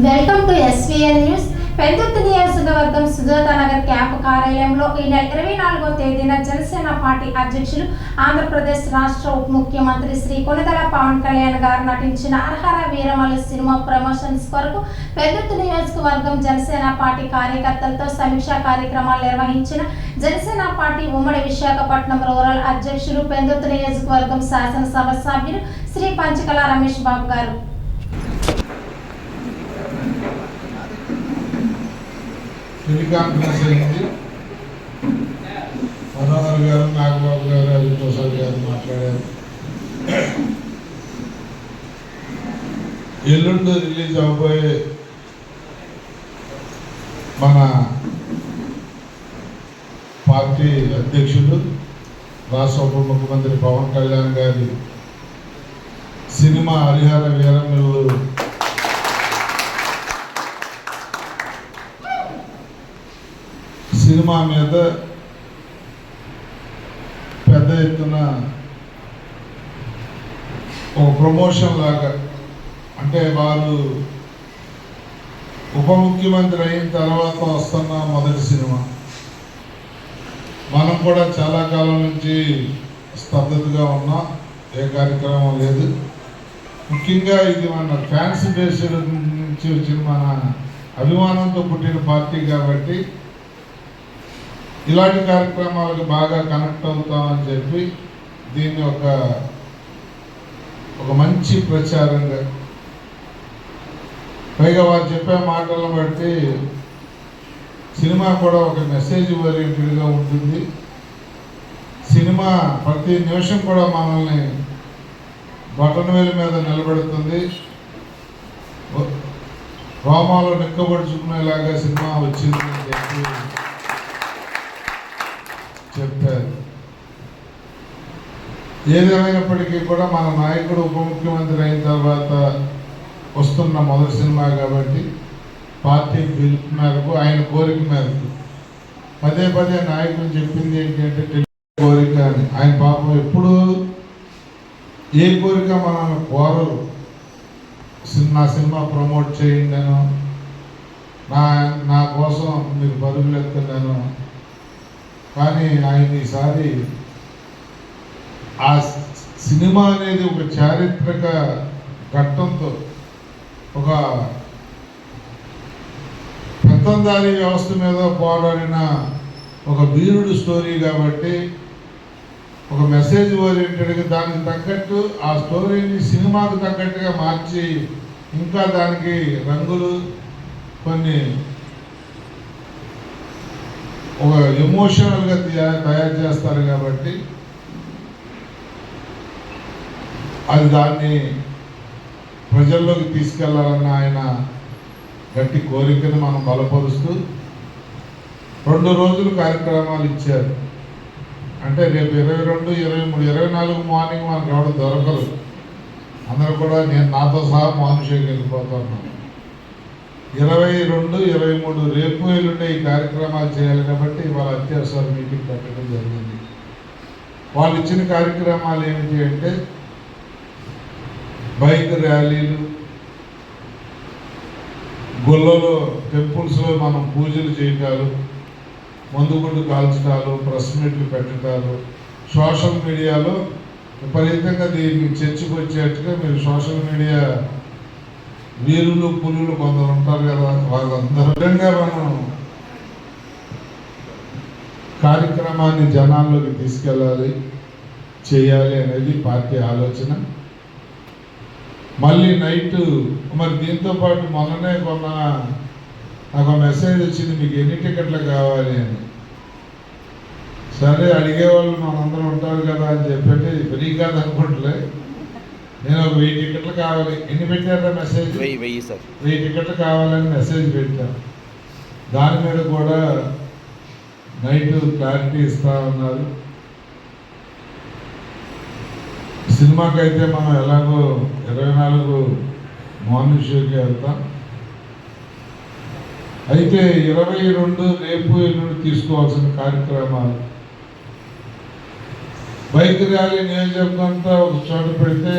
Welcome to SVN news. పెద్దొత్తు నియోజకవర్గం Sujatha Nagar camp కార్యాలయంలో ఈ నెల ఇరవై నాలుగో తేదీన జనసేన పార్టీ అధ్యక్షులు ఆంధ్రప్రదేశ్ రాష్ట్ర ఉప ముఖ్యమంత్రి శ్రీ కొనిదల పవన్ కళ్యాణ్ గారు నటించిన అర్హర వీరమల సినిమా ప్రమోషన్స్ కొరకు పెద్దొత్తు నియోజకవర్గం జనసేన పార్టీ కార్యకర్తలతో సమీక్షా కార్యక్రమాలు నిర్వహించిన జనసేన పార్టీ ఉమ్మడి విశాఖపట్నం రూరల్ అధ్యక్షులు పెందుర్తి నియోజకవర్గం శాసనసభ సభ్యులు శ్రీ పంచకల రమేష్ బాబు గారు. టెలికాన్ఫరెన్స్ అయింది మనోహర్ గారు నాగబాబు గారు అజిత్ ప్రసాద్ గారు మాట్లాడారు. ఎల్లుండి రిలీజ్ అవబోయే మన పార్టీ అధ్యక్షుడు రాష్ట్ర ఉప ముఖ్యమంత్రి పవన్ కళ్యాణ్ గారి సినిమా హరిహర సినిమా మీద పెద్ద ఎత్తున ఒక ప్రమోషన్ లాగా అంటే వారు ఉప ముఖ్యమంత్రి అయిన తర్వాత వస్తున్న మొదటి సినిమా. మనం కూడా చాలా కాలం నుంచి స్తబ్దతగా ఉన్నాం ఏ కార్యక్రమం లేదు. ముఖ్యంగా ఇది మన ఫ్యాన్స్ బేస్ నుంచి వచ్చిన మన అభిమానంతో పుట్టిన పార్టీ కాబట్టి ఇలాంటి కార్యక్రమాలకు బాగా కనెక్ట్ అవుతామని చెప్పి దీన్ని ఒక ఒక మంచి ప్రచారంగా పైగా వారు చెప్పే మాటలను బట్టి సినిమా కూడా ఒక మెసేజ్ ఓరియంటెడ్గా ఉంటుంది. సినిమా ప్రతి నిమిషం కూడా మనల్ని బటన్ బటన్వేలు మీద నిలబెడుతుంది. రోమాలు నిక్కబడుచుకునేలాగా సినిమా వచ్చింది అని చెప్పి చెప్పారు. ఏదేమైనప్పటికీ కూడా మన నాయకుడు ఉప ముఖ్యమంత్రి అయిన తర్వాత వస్తున్న మొదటి సినిమా కాబట్టి పార్టీ పిలుపు మేరకు ఆయన కోరిక మేరకు పదే పదే నాయకులు చెప్పింది ఏంటంటే కోరిక అని. ఆయన పాపం ఎప్పుడు ఏ కోరిక మనల్ని కోరరు. నా సినిమా ప్రమోట్ చేయండి నా నా కోసం మీరు పరుగులు ఎత్తున్నాను కానీ ఆయన ఈసారి ఆ సినిమా అనేది ఒక చారిత్రక ఘట్టంతో ఒక పెత్తందారీ వ్యవస్థ మీద పోరాడిన ఒక వీరుడు స్టోరీ కాబట్టి ఒక మెసేజ్ ఓరియంటెడ్గా దానికి తగ్గట్టు ఆ స్టోరీని సినిమాకు తగ్గట్టుగా మార్చి ఇంకా దానికి రంగులు కొన్ని ఒక ఎమోషనల్గా తయారు చేస్తారు కాబట్టి అది దాన్ని ప్రజల్లోకి తీసుకెళ్ళాలన్న ఆయన గట్టి కోరికను మనం బలపరుస్తూ రెండు రోజులు కార్యక్రమాలు ఇచ్చారు. అంటే రేపు ఇరవై రెండు ఇరవై మూడు ఇరవై నాలుగు మార్నింగ్ మనకు ఎవరు దొరకదు. అందరూ కూడా నేను నాతో సహా మానుషేకి వెళ్ళిపోతున్నాను ఇరవై రెండు ఇరవై రేపు ఎల్లుండే ఈ కార్యక్రమాలు చేయాలి కాబట్టి వాళ్ళ అత్యవసర మీటింగ్ పెట్టడం జరిగింది. వాళ్ళు ఇచ్చిన కార్యక్రమాలు ఏమిటి అంటే బైక్ ర్యాలీలు గుళ్ళలో టెంపుల్స్లో మనం పూజలు చేయటాలు మందుగుండు కాల్చడాలు ప్రెస్ మీట్లు పెట్టడాలు సోషల్ మీడియాలో విపరీతంగా దీనికి చర్చకు వచ్చేట్టుగా మీరు సోషల్ మీడియా వీరులు పులులు కొందరు ఉంటారు కదా వాళ్ళందరూ మనం కార్యక్రమాన్ని జనాల్లోకి తీసుకెళ్ళాలి చేయాలి అనేది పార్టీ ఆలోచన. మళ్ళీ నైట్ మరి దీంతో పాటు మొన్ననే కొన్న నాకు మెసేజ్ వచ్చింది మీకు ఎన్ని టికెట్లు కావాలి అని. సరే అడిగేవాళ్ళు మనందరం ఉంటారు కదా అని చెప్పండి ఫ్రీ కాదు అనుకుంటలే నేను ఒక వెయ్యి టికెట్లు కావాలి. ఎన్ని పెట్టారా మెసేజ్ వెయ్యి వెయ్యి సార్. వెయ్యి టికెట్లు కావాలని మెసేజ్ పెట్టాను దాని మీద కూడా నైట్ క్లారిటీ ఇస్తా ఉన్నారు. సినిమాకి అయితే మనం ఎలాగో ఇరవై నాలుగు మార్నింగ్ షోకి వెళ్తాం. అయితే ఇరవై రెండు రేపు ఎల్లుండి తీసుకోవాల్సిన కార్యక్రమాలు. బైక్ ర్యాలీ నియోజకవర్గం అంతా ఒక చోట పెడితే